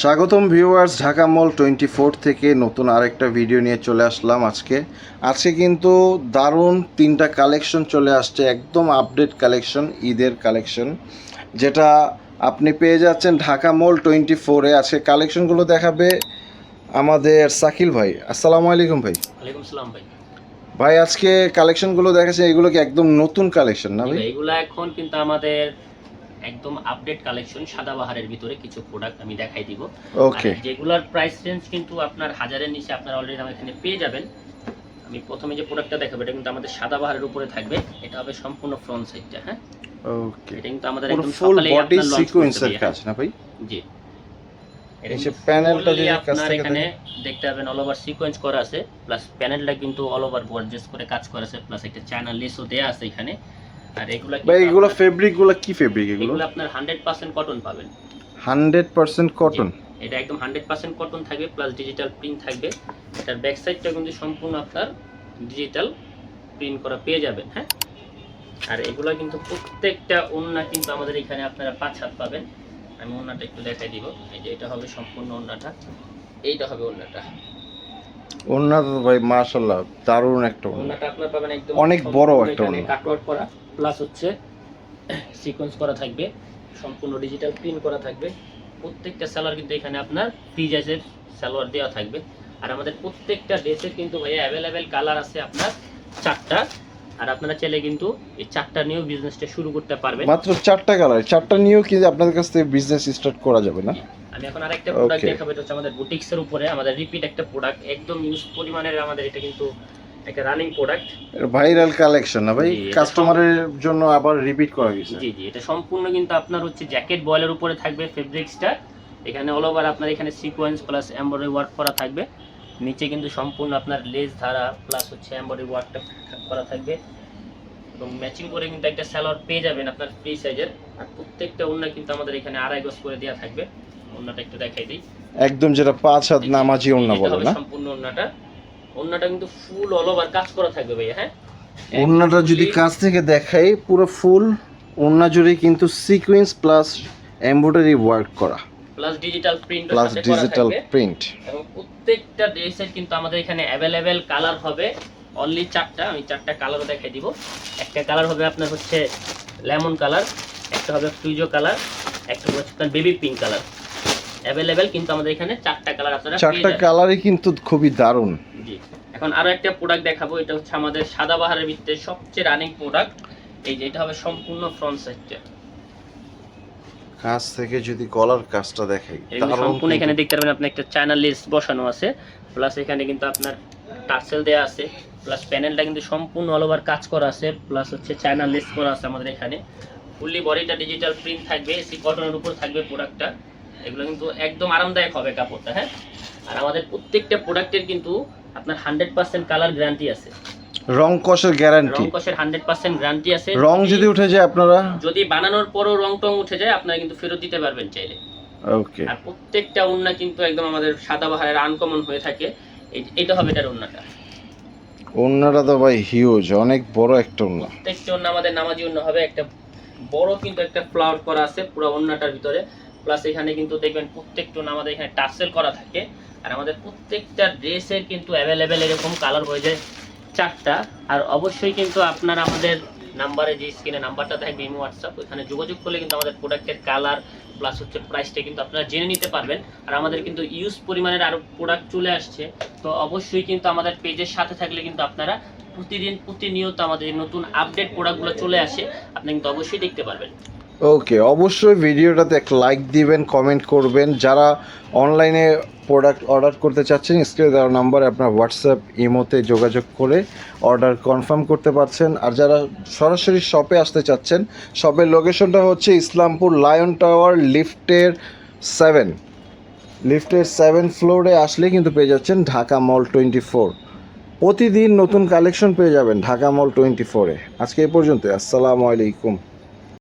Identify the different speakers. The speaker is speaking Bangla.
Speaker 1: স্বাগতম viewers Dhaka mall twenty four থেকে নতুন আরেকটা ভিডিও নিয়ে চলে আসলাম আজকে। আজকে কিন্তু দারুণ তিনটা কালেকশন চলে আসছে একদম আপডেট কালেকশন ঈদের কালেকশন যেটা আপনি পেয়ে যাচ্ছেন ঢাকা মল টোয়েন্টি ফোরে আজকে কালেকশনগুলো দেখাবে আমাদের সাকিল ভাই। আসসালামু আলাইকুম ভাই।
Speaker 2: ভাই।
Speaker 1: ভাই আজকে কালেকশনগুলো দেখাচ্ছে এগুলো কি একদম নতুন কালেকশন না ভাই,
Speaker 2: এগুলা এখন কিন্তু আমাদের একদম আপডেট কালেকশন সাদাবাহারের ভিতরে কিছু প্রোডাক্ট আমি দেখাই দিব।
Speaker 1: ওকে
Speaker 2: যেগুলার প্রাইস রেঞ্জ কিন্তু আপনার হাজারের নিচে আপনার অলরেডি আমার এখানে পেয়ে যাবেন। আমি প্রথমে যে প্রোডাক্টটা দেখাবো এটা কিন্তু আমাদের সাদাবাহারের উপরে থাকবে। এটা হবে সম্পূর্ণ ফ্রন্ট সাইডটা হ্যাঁ?
Speaker 1: ওকে
Speaker 2: এটা কিন্তু আমাদের একদম
Speaker 1: ফুল বডি সিকোয়েন্সের কাজ না ভাই?
Speaker 2: জি।
Speaker 1: যে প্যানেলটা যদি কাছ থেকে
Speaker 2: এখানে দেখতে পাবেন অল ওভার সিকোয়েন্স করা আছে। প্লাস প্যানেলটা কিন্তু অল ওভার গর্জিয়াস করে কাজ করা আছে। প্লাস একটা চায়না লেসও দেয়া আছে এখানে। আর এগুলা
Speaker 1: ভাই এগুলো ফেব্রিকগুলো কি ফেব্রিক এগুলো?
Speaker 2: এগুলো আপনার হান্ড্রেড পার্সেন্ট কটন পাবেন।
Speaker 1: হান্ড্রেড পার্সেন্ট কটন
Speaker 2: এটা একদম হান্ড্রেড পার্সেন্ট কটন থাকবে প্লাস ডিজিটাল প্রিন্ট থাকবে। এটার ব্যাক সাইডটা কিন্তু সম্পূর্ণ আপনার ডিজিটাল প্রিন্ট করা পেয়ে যাবেন হ্যাঁ? আর এগুলো কিন্তু প্রত্যেকটা ওন্না কিন্তু আমাদের এখানে আপনারা পাঁচ হাত পাবেন। আমি ওন্নাটা একটু দেখাই দিব। এই যে এটা হবে সম্পূর্ণ ওন্নাটা এইটা হবে ওন্নাটা
Speaker 1: ওন্না তো ভাই মাশাআল্লাহ দারুণ একটা ওন্না
Speaker 2: ওন্নাটা আপনার পাবেন একদম
Speaker 1: অনেক বড় একটা ওন্না।
Speaker 2: কাটওয়ার্ক করা। প্লাস হচ্ছে সিকোয়েন্স করা থাকবে সম্পূর্ণ ডিজিটাল প্রিন্ট করা থাকবে। প্রত্যেকটা সালোয়ার কিন্তু এখানে আপনার ফ্রি সাইজের সালোয়ার দেওয়া থাকবে। আর আমাদের প্রত্যেকটা ড্রেসের কিন্তু ভাইয়া অ্যাভেলেবেল কালার আছে আপনার চারটা। আর আপনারা চাইলে কিন্তু এই চারটা নিয়েও বিজনেসটা শুরু করতে পারবেন।
Speaker 1: মাত্র চারটা কালার চারটা নিয়েও কিন্তু আপনাদের কাছ থেকে বিজনেস স্টার্ট করা যাবে না?
Speaker 2: আমি এখন আরেকটা প্রোডাক্ট. দেখাবো এটা হচ্ছে আমাদের বুটিক্সের উপরে। আমাদের রিপিট একটা প্রোডাক্ট একদম ইউজ পরিমাণের আমাদের এটা কিন্তু একটা রানিং প্রোডাক্ট
Speaker 1: ভাইরাল কালেকশন না ভাই? কাস্টমারের জন্য আবার রিপিট করা গেছে।
Speaker 2: জি জি এটা সম্পূর্ণ কিন্তু আপনার হচ্ছে জ্যাকেট বয়েলের উপরে থাকবে ফেব্রিক্সটা এখানে অল ওভার আপনার এখানে সিকোয়েন্স প্লাস এমব্রয়ডারি ওয়ার্ক করা থাকবে। নিচে কিন্তু সম্পূর্ণ আপনার লেস ধারা প্লাস হচ্ছে এমব্রয়ডারি ওয়ার্কটা করা থাকবে। এবং ম্যাচিং করে কিন্তু একটা স্যালোয়ার পেয়ে যাবেন আপনার ফ্রি সাইজের আর প্রত্যেকটা ওড়না কিন্তু আমাদের এখানে আড়াই গজ করে দেওয়া থাকবে। ওড়নাটা একটু দেখাই দিই।
Speaker 1: একদম যেটা পাঁচ হাত নামাজি
Speaker 2: এটা
Speaker 1: বলে না?
Speaker 2: সম্পূর্ণ ওড়নাটা। ওড়নাটা কিন্তু ফুল অল ওভার কাজ করা থাকবে ভাইয়া হ্যাঁ?
Speaker 1: ওন্নাটা যদি কাছ থেকে দেখাই পুরো ফুল ওন্না জুড়ে কিন্তু সিকোয়েন্স প্লাস এমব্রয়ডারি ওয়ার্ক করা।
Speaker 2: Plus digital print
Speaker 1: plus digital print
Speaker 2: এবং প্রত্যেকটা ড্রেসের কিন্তু আমাদের এখানে অ্যাভেলেবেল কালার হবে। অনলি চারটা আমি চারটা কালারও দেখাই দিব। একটা কালার হবে আপনার হচ্ছে লেমন কালার একটা হবে ফ্রিজো কালার একটা হবে হচ্ছে আপনার বেবি পিঙ্ক কালার অ্যাভেলেবেল কিন্তু আমাদের এখানে চারটা কালার আপনারা
Speaker 1: চারটা কালারই কিন্তু খুবই দারুণ।
Speaker 2: জি। এখন আরও একটা প্রোডাক্ট দেখাবো এটা হচ্ছে আমাদের সাদাবাহারের ভিতরে সবচেয়ে রানিং প্রোডাক্ট এই যে এটা হবে সম্পূর্ণ ফ্রন্ট সাইডটা
Speaker 1: কাছ থেকে যদি গলার কাজটা দেখাই
Speaker 2: সম্পূর্ণ এখানে দেখতে পারবেন আপনি একটা চায়না লেস বসানো আছে। প্লাস এখানে কিন্তু আপনার টার্সেল দেওয়া আছে। প্লাস প্যানেলটা কিন্তু সম্পূর্ণ অল ওভার কাজ করা আছে। প্লাস হচ্ছে চায়না লেস করা আছে আমাদের এখানে। ফুললি বডিটা ডিজিটাল প্রিন্ট থাকবে এসি কটনের উপর থাকবে প্রোডাক্টটা এগুলো কিন্তু একদম আরামদায়ক হবে কাপড়টা হ্যাঁ? আর আমাদের প্রত্যেকটা প্রোডাক্টের কিন্তু আপনার হান্ড্রেড পার্সেন্ট কালার গ্যারান্টি আছে।
Speaker 1: রং কষের গ্যারান্টি
Speaker 2: রং কষের হান্ড্রেড পার্সেন্ট গ্যারান্টি আছে।
Speaker 1: রং যদি উঠে যায় আপনারা?
Speaker 2: যদি বানানোর পরও রং টং উঠে যায় আপনারা কিন্তু ফেরত দিতে পারবেন চাইলে।
Speaker 1: ওকে
Speaker 2: আর প্রত্যেকটা ওন্না কিন্তু একদম আমাদের সাদাবাহারের আনকমন হয়ে থাকে। এটা হবে এটার ওন্নাটা
Speaker 1: ওন্নাটা তো ভাই হিউজ অনেক বড় একটা ওন্না
Speaker 2: প্রত্যেকটা ওন্না আমাদের নামাজি ওন্না হবে। একটা বড় কিন্তু একটা ফ্লাওয়ার করা আছে পুরো ওন্নাটার ভিতরে। প্লাস এখানে কিন্তু দেখবেন প্রত্যেকটা আমাদের এখানে টার্সেল করা থাকে। আর আমাদের প্রত্যেকটা ড্রেসের কিন্তু অ্যাভেলেবেল এরকম কালার হয়ে যায় চারটা। আর অবশ্যই কিন্তু আপনারা আমাদের নাম্বারে যে স্ক্রিনে নাম্বারটা থাকবে ইমো হোয়াটসঅ্যাপ ওখানে যোগাযোগ করলে কিন্তু আমাদের প্রোডাক্টের কালার প্লাস হচ্ছে প্রাইসটা কিন্তু আপনারা জেনে নিতে পারবেন। আর আমাদের কিন্তু ইউজ পরিমাণের আরও প্রোডাক্ট চলে আসছে। তো অবশ্যই কিন্তু আমাদের পেজের সাথে থাকলে কিন্তু আপনারা প্রতিদিন, প্রতিনিয়ত আমাদের নতুন আপডেট প্রোডাক্টগুলো চলে আসে। আপনি কিন্তু অবশ্যই দেখতে পারবেন।
Speaker 1: ওকে অবশ্যই ভিডিওটাতে এক লাইক দিবেন কমেন্ট করবেন। যারা অনলাইনে প্রোডাক্ট অর্ডার করতে চাচ্ছেন, স্ক্রিনে দেওয়ার নাম্বারে আপনার হোয়াটসঅ্যাপ ইমোতে যোগাযোগ করে অর্ডার কনফার্ম করতে পারছেন। আর যারা সরাসরি শপে আসতে চাচ্ছেন শপের লোকেশনটা হচ্ছে ইসলামপুর লায়ন টাওয়ার লিফটের সেভেন লিফটের সেভেন ফ্লোরে আসলে কিন্তু পেয়ে যাচ্ছেন ঢাকা মল টোয়েন্টি ফোর প্রতিদিন নতুন কালেকশন পেয়ে যাবেন ঢাকা মল টোয়েন্টি ফোরে আজকে এই পর্যন্ত আসসালামু আলাইকুম।